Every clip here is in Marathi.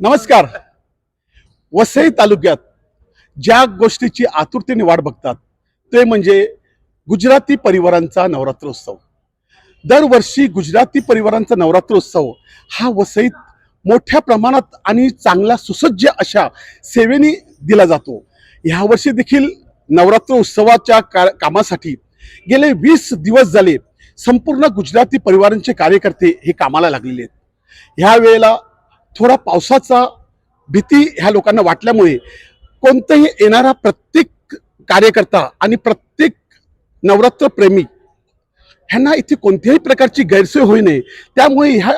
नमस्कार. वसई तालुक्यात ज्या गोष्टीची आतुरतेने वाट बघतात ते म्हणजे गुजराती परिवारांचा नवरात्रोत्सव. दरवर्षी गुजराती परिवारांचा नवरात्रोत्सव हा वसईत मोठ्या प्रमाणात आणि चांगला सुसज्ज अशा सेवेने दिला जातो. ह्यावर्षी देखील नवरात्र उत्सवाच्या का कामासाठी गेले वीस दिवस झाले संपूर्ण गुजराती परिवारांचे कार्यकर्ते हे कामाला लागलेले आहेत. ह्या वेळेला थोडा पावसाचा भीती ह्या लोकांना वाटल्यामुळे कोणताही येणारा प्रत्येक कार्यकर्ता आणि प्रत्येक नवरात्र प्रेमी ह्यांना इथे कोणत्याही प्रकारची गैरसोय होऊ नये. त्यामुळे ह्या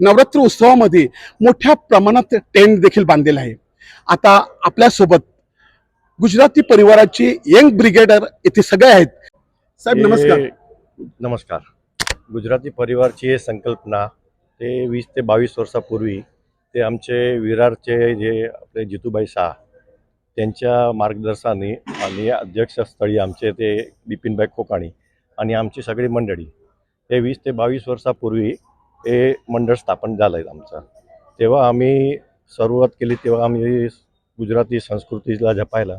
नवरात्र उत्सवामध्ये मोठ्या प्रमाणात टेंट देखील बांधलेला आहे. आता आपल्यासोबत गुजराती परिवाराचे यंग ब्रिगेडर इथे सगळे आहेत. साहेब नमस्कार. नमस्कार. गुजराती परिवारची ही संकल्पना ते वीस ते बावीस वर्षापूर्वी ते आमचे विरारचे जे आपले जितूबाई शाह त्यांच्या मार्गदर्शनाने आणि अध्यक्षस्थळी आमचे ते बिपिनभाई कोकाणी आणि आमची सगळी मंडळी हे वीस ते बावीस वर्षापूर्वी हे मंडळ स्थापन झालं आहे आमचं. तेव्हा आम्ही सुरुवात केली तेव्हा आम्ही गुजराती संस्कृतीला जपायला.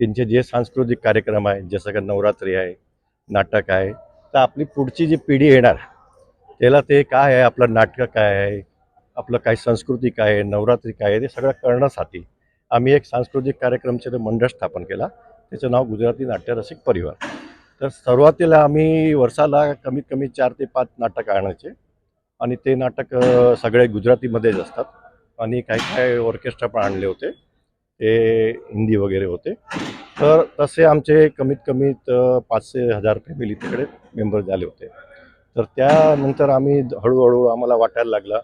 त्यांचे जे सांस्कृतिक कार्यक्रम आहे जसं का नवरात्री आहे नाटक आहे तर आपली पुढची जी पिढी येणार त्याला ते काय आहे आपलं नाटकं काय आहे आपलं काय सांस्कृतिक आहे नवरात्री काय आहे ते सगळं करण्यासाठी आम्ही एक सांस्कृतिक कार्यक्रमचे मंडळ स्थापन केला. त्याचं नाव गुजराती नाट्यरसिक परिवार. तर सुरुवातीला आम्ही वर्षाला कमीत कमी चार ते पाच नाटक आणायचे. आणि ते नाटक सगळे गुजरातीमध्येच असतात. आणि काही काही ऑर्केस्ट्रा पण आणले होते. ते हिंदी वगैरे होते. तर तसे आमचे कमीत कमीत पाचशे हजार फॅमिली तिकडे मेंबर झाले होते. तर त्यानंतर आम्ही हळूहळू आम्हाला वाटायला लागला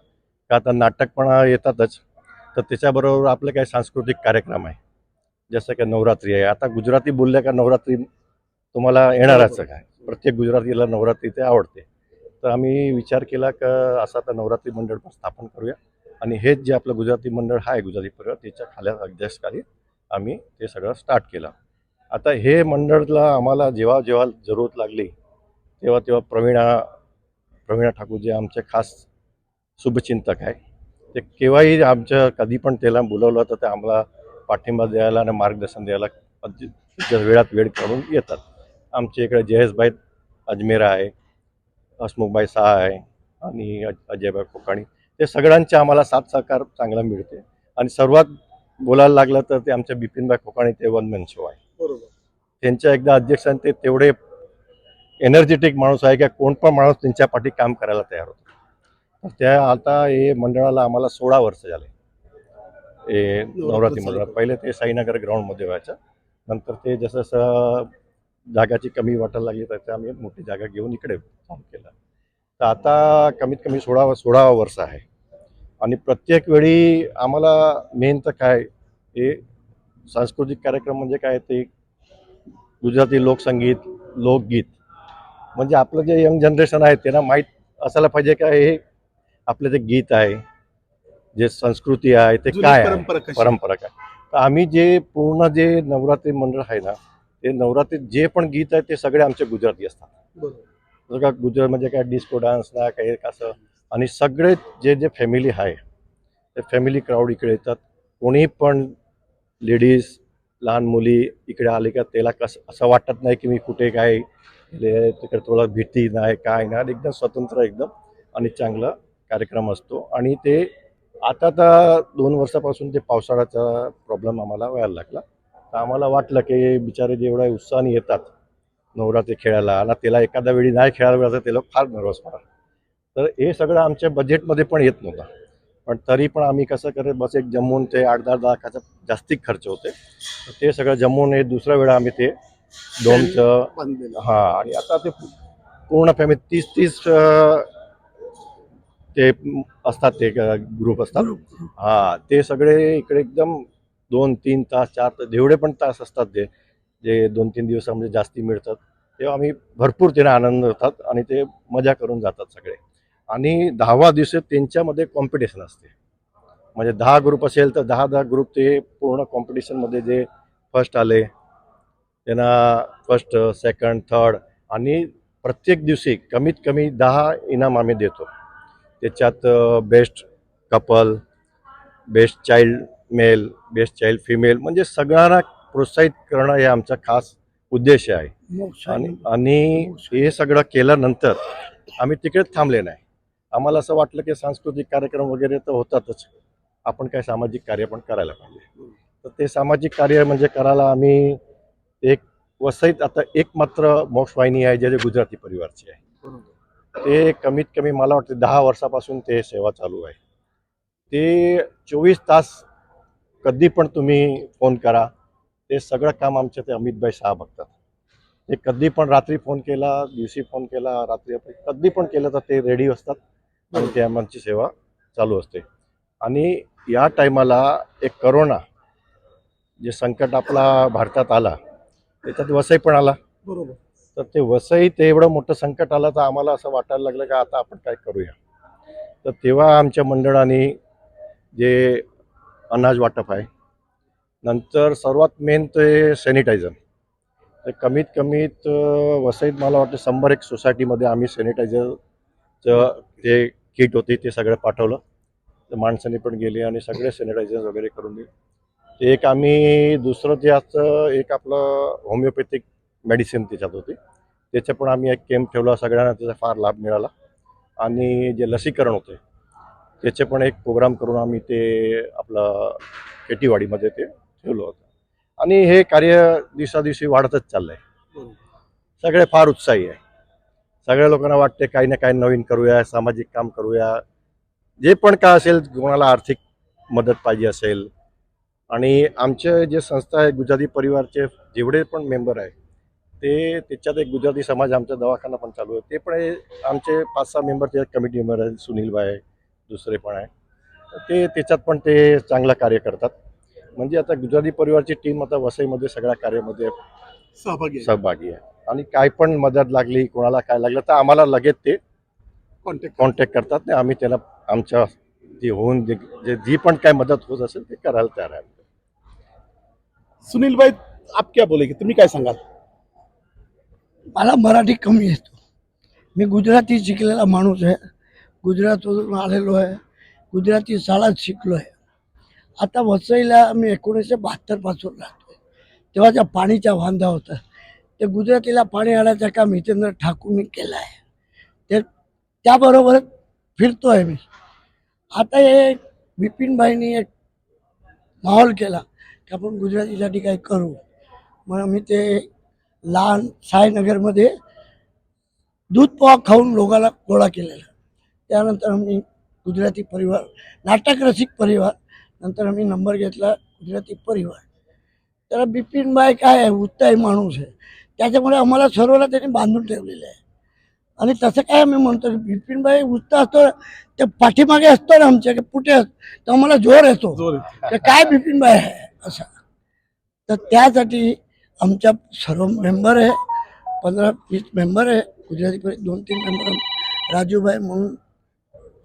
का आता नाटक पण येतातच तर त्याच्याबरोबर आपले काही सांस्कृतिक कार्यक्रम आहे. जसं की नवरात्री आहे. आता गुजराती बोलल्या का नवरात्री तुम्हाला येणारच काय? प्रत्येक गुजरातीला नवरात्री ते आवडते. तर आम्ही विचार केला का असं आता नवरात्री मंडळ पण स्थापन करूया. आणि हेच जे आपलं गुजराती मंडळ आहे गुजराती परिवार त्याच्या खाल्या अध्यक्षखाली आम्ही ते सगळं स्टार्ट केलं. आता हे मंडळला आम्हाला जेव्हा जेव्हा जरूरत लागली तेव्हा तेव्हा प्रवीणा प्रवीणा ठाकूर जे आमचे खास शुभचिंतक आहे. ते केव्हाही आमच्या कधी पण त्याला बोलवलं तर ते आम्हाला पाठिंबा द्यायला आणि मार्गदर्शन द्यायला वेळात वेळ काढून येतात. आमच्या इकडे जयेशभाई अजमेरा आहे हसमुखबाई शाह आहे आणि अज- अजयभाई कोकाणी. ते सगळ्यांचे आम्हाला साथ सहकार चांगला मिळते. आणि सर्वात बोलायला लागलं तर ते आमच्या बिपिनभाई कोकाणी ते वन मॅन शो आहे. बरोबर. त्यांच्या एकदा अध्यक्षांनी ते तेवढे एनर्जेटिक माणूस आहे की कोण पण माणूस त्यांच्या पाठी काम करायला तयार होतो. त्या आता हे मंडळाला आम्हाला सोळा वर्ष झाले. हे नवरात्री मंडळ. पहिले ते साईनगर ग्राउंडमध्ये व्हायचं. नंतर ते जसं जसं जागाची कमी वाटायला लागली तर ते आम्ही मोठी जागा घेऊन इकडे काम केलं. तर आता कमीत कमी सोळा सोळावा वर्ष आहे. आणि प्रत्येक वेळी आम्हाला मेन तर काय हे सांस्कृतिक कार्यक्रम म्हणजे काय ते गुजराती लोकसंगीत लोकगीत. म्हणजे आपलं जे यंग जनरेशन आहे त्यांना माहीत असायला पाहिजे का हे आपलं जे गीत आहे जे संस्कृती आहे ते काय आहे? परंपरा काय? तर आम्ही जे पूर्ण जे नवरात्री मंडळ आहे ना ते नवरात्रीत जे पण गीत आहे ते सगळे आमचे गुजराती असतात. जसं का गुजरात म्हणजे काय डिस्को डान्स ना काही कसं आणि सगळे जे जे फॅमिली आहे ते फॅमिली क्राऊड इकडे येतात. कोणी पण लेडीज लहान मुली इकडे आले का त्याला कसं असं वाटत नाही की मी कुठे काय तिकडे थोडा भीती नाही काय नाही. एकदम स्वतंत्र एकदम आणि चांगला कार्यक्रम असतो आणि ते आता तर दोन वर्षापासून ते पावसाळ्याचा प्रॉब्लेम आम्हाला व्हायला लागला. तर आम्हाला वाटलं की बिचारे जेवढ्या उत्साहाने येतात नवरात्री खेळायला आणि त्याला एखाद्या वेळी नाही खेळायला मिळालं तर ते लोक फार नर्वस होणार तर हे सगळं आमच्या बजेटमध्ये पण येत नव्हतं. पण तरी पण आम्ही कसं करत बस एक जमवून ते आठ दहा लाखाचा जास्ती खर्च होते. ते सगळं जमवून हे दुसऱ्या वेळा आम्ही ते डोमचं बांधलेलं. हा आणि आता ते पूर्ण फॅमिली तीस तीस ते असतात ते ग्रुप असतात. हा ते सगळे इकडे एकदम दोन तीन तास चार तास जेवढे पण तास असतात ते जे दोन तीन दिवसामध्ये जास्ती मिळतात तेव्हा आम्ही भरपूर त्याने आनंद होतात आणि ते मजा करून जातात सगळे. आणि दहावा दिवस त्यांच्यामध्ये कॉम्पिटिशन असते. म्हणजे दहा ग्रुप असेल तर दहा दहा ग्रुप ते पूर्ण कॉम्पिटिशनमध्ये जे फर्स्ट आले त्यांना फर्स्ट सेकंड थर्ड आणि प्रत्येक दिवशी कमीत कमी दहा इनाम आम्ही देतो. त्याच्यात best couple best child male best child female म्हणजे सगळ्यांना प्रोत्साहित करणं हे आमचा खास उद्देश आहे. आणि आणि हे सगळं केल्यानंतर आम्ही तिकडेच थांबले नाही. आम्हाला असं वाटलं की सांस्कृतिक कार्यक्रम वगैरे तर होतातच. आपण काय सामाजिक कार्य पण करायला पाहिजे. तर ते सामाजिक कार्य म्हणजे करायला आम्ही एक वसईत आता एक मात्र मोक्षवाहिनी आहे जे जे गुजराती परिवारची आहे. ते कमीत कमी मला वाटते दहा वर्षापासून ते सेवा चालू आहे. ते चोवीस तास कधी पण तुम्ही फोन करा. ते सगळं काम आमच्या ते अमितभाई शहा बघतात. ते कधी पण रात्री फोन केला दिवशी फोन केला रात्री आपण कधी पण केलं तर ते रेडी असतात आणि ते आमची सेवा चालू असते. आणि या टायमाला एक करोना जे संकट आपला भारतात आला त्याच्यात वसई पण आला. बरोबर. तर ते वसई ते एवढं मोठं संकट आलं तर आम्हाला असं वाटायला लागलं का आता आपण काय करूया. तर तेव्हा आमच्या मंडळाने जे अनाज वाटप आहे नंतर सर्वात मेन ते सॅनिटायझर तर कमीत कमीत वसईत मला वाटतं शंभर एक सोसायटीमध्ये आम्ही सॅनिटायझरचं ते किट होते ते सगळं पाठवलं. तर माणसाने पण गेले आणि सगळे सॅनिटायझर वगैरे करून दिले. ते एक आम्ही दुसरं जे असतं एक आपलं होमिओपॅथिक मेडिसिन त्याच्यात होती. त्याचं पण आम्ही एक केम्प ठेवला सगळ्यांना त्याचा फार लाभ मिळाला. आणि जे लसीकरण होते त्याचे पण एक प्रोग्राम करून आम्ही ते आपलं केटीवाडीमध्ये ते ठेवलं होतं. आणि हे कार्य दिवसादिवशी वाढतच चाललं आहे सगळे फार उत्साही आहे. सगळ्या लोकांना वाटते काही ना काही नवीन करूया सामाजिक काम करूया. जे पण काय असेल कोणाला आर्थिक मदत पाहिजे असेल. आणि आमचे जे संस्था आहे गुजराती परिवारचे जेवढे पण मेंबर आहे ते त्याच्यात एक गुजराती समाज आमचा दवाखाना पण चालू आहे. ते पण आमचे पाच सहा मेंबर त्याच्यात कमिटी मेंबर आहेत. सुनीलबाई आहे दुसरे पण आहे ते त्याच्यात पण ते चांगलं कार्य करतात. म्हणजे आता गुजराती परिवारची टीम आता वसईमध्ये सगळ्या कार्यामध्ये सहभागी सहभागी आहे. आणि काय पण मदत लागली कोणाला काय लागलं तर आम्हाला लगेच ते कॉन्टॅक्ट कॉन्टॅक्ट करतात. आणि आम्ही त्याला आमच्या जी होऊन जे जे- पण काय मदत होत असेल ते करायला तयार आहे. सुनील भाई आप क्या बोलेगे? तुम्ही काय सांगाल? मला मराठी कमी येतो. मी गुजराती शिकलेला माणूस आहे. गुजरातमधून आलेलो आहे. गुजराती शाळात शिकलो आहे आता वसईला मी एकोणीसशे बहात्तरपासून राहतो तेव्हा त्या पाणीचा वांदा होता ते गुजरातीला पाणी आणायचं काम हितेंद्र ठाकूरने केलं आहे. ते त्याबरोबर फिरतो आहे मी. आता हे बिपिनबाईंनी एक माहोल केला की आपण गुजरातीसाठी काही करू? मग मी ते लहान सायनगरमध्ये दूध पोहा खाऊन लोकांना गोळा केलेला. त्यानंतर आम्ही गुजराती परिवार नाटक रसिक परिवार नंतर आम्ही नंबर घेतला गुजराती परिवार. तर बिपिनबाई काय आहे? उत्साही माणूस आहे. त्याच्यामुळे आम्हाला सर्वला त्यांनी बांधून ठेवलेलं आहे. आणि तसं काय आम्ही म्हणतो की बिपिनबाई उत्साह असतो ते पाठीमागे असतो ना आमच्या पुढे असतो. तर आम्हाला जोर येतो. काय बिपिनबाई आहे? असं. तर त्यासाठी आमच्या सर्व मेंबर आहे. पंधरा वीस मेंबर आहे. गुजराती परिषद दोन तीन मेंबर राजूभाई म्हणून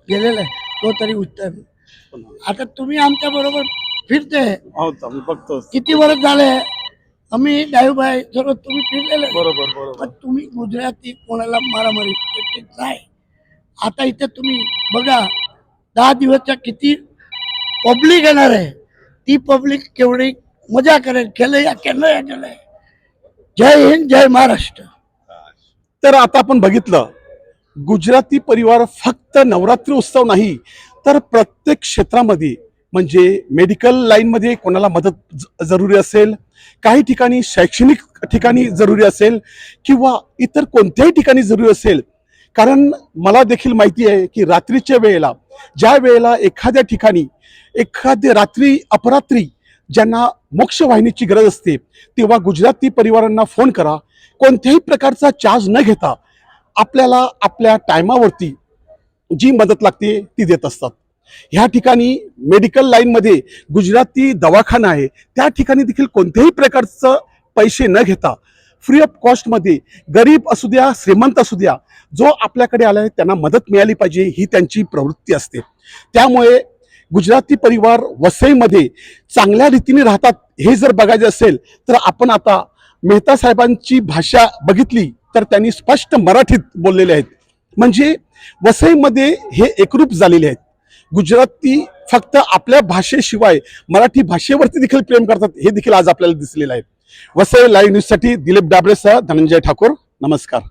गेलेला आहे. तो तरी उत्तम आता तुम्ही आमच्या बरोबर फिरते. आहोत आम्ही बघतो. किती वर्ष झाले? आम्ही डायूभाई सर्व तुम्ही फिरलेले. बरोबर बरोबर. पण तुम्ही गुजराती कोणाला मारामारी नाही. आता इथे तुम्ही बघा दहा दिवसच्या किती पब्लिक येणार आहे. ती पब्लिक केवढी मजा करेल केलं या केलं या केलंय जय हिंद जय महाराष्ट्र. तर आता आपण बघितलं गुजराती परिवार फक्त नवरात्री उत्सव नाही तर प्रत्येक क्षेत्रामध्ये म्हणजे मेडिकल लाईनमध्ये कोणाला मदत ज- जरुरी असेल काही ठिकाणी शैक्षणिक ठिकाणी जरुरी असेल किंवा इतर कोणत्याही ठिकाणी जरुरी असेल कारण मला देखील माहिती आहे की रात्रीच्या वेळेला ज्या वेळेला एखाद्या ठिकाणी एखाद्या रात्री अपरात्री ज्यांना मोक्ष वाहिनीची गरज असते तेव्हा गुजराती परिवारांना फोन करा. कोणत्याही प्रकारचा चार्ज न घेता आपल्याला आपल्या टायमावरती जी मदत लागते ती देत असतात. ह्या ठिकाणी मेडिकल लाईनमध्ये गुजराती दवाखाना आहे. त्या ठिकाणी देखील कोणत्याही प्रकारचं पैसे न घेता फ्री ऑफ कॉस्टमध्ये गरीब असू द्या श्रीमंत असू द्या जो आपल्याकडे आला आहे त्यांना मदत मिळाली पाहिजे ही त्यांची प्रवृत्ती असते. त्यामुळे गुजराती परिवार वसईमध्ये चांगल्या रीतीने राहतात हे जर बघायचं असेल तर आपण आता मेहता साहेबांची भाषा बघितली तर त्यांनी स्पष्ट मराठीत बोललेले आहेत. म्हणजे वसईमध्ये हे एकरूप झालेले आहेत. गुजराती फक्त आपल्या भाषेशिवाय मराठी भाषेवरती देखील प्रेम करतात हे देखील आज आपल्याला दिसलेलं आहे. वसई लाईव्ह न्यूजसाठी दिलीप डाबरेसह धनंजय ठाकूर नमस्कार.